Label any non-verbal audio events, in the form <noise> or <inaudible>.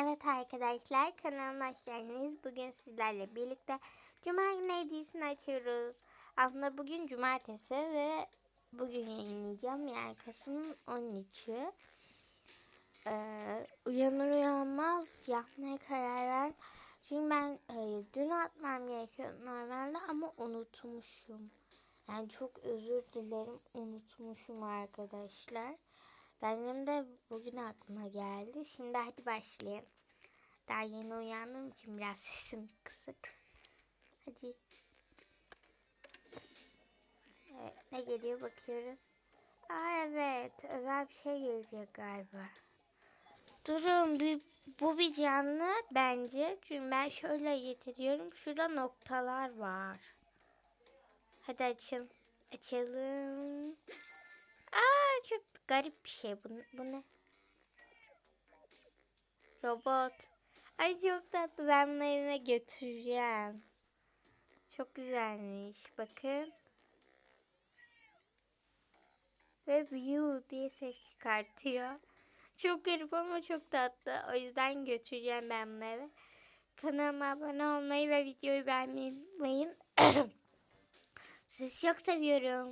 Evet arkadaşlar kanalıma hoş geldiniz. Bugün sizlerle birlikte Cuma günü hediyesini açıyoruz. Aslında bugün cumartesi ve bugün yayınlayacağım. Yani Kasım'ın 13'ü. Ee, uyanır uyanmaz yapmaya karar ver. Çünkü ben e, dün atmam gerekiyor normalde ama unutmuşum. Yani çok özür dilerim unutmuşum arkadaşlar. Benim de bugün aklıma geldi. Şimdi hadi başlayalım. Daha yeni uyandığım için biraz <laughs> sesim kısık. Hadi. Evet, ne geliyor bakıyoruz. Aa evet özel bir şey gelecek galiba. Durun bir, bu bir canlı bence. Çünkü ben şöyle getiriyorum. Şurada noktalar var. Hadi açalım. Açalım. Garip bir şey bu, bu ne? Robot. Ay çok tatlı ben bunu evime götüreceğim. Çok güzelmiş bakın. Ve View diye ses çıkartıyor. Çok garip ama çok tatlı. O yüzden götüreceğim ben bunu eve. Kanalıma abone olmayı ve videoyu beğenmeyi unutmayın. <clears throat> Sizi çok seviyorum.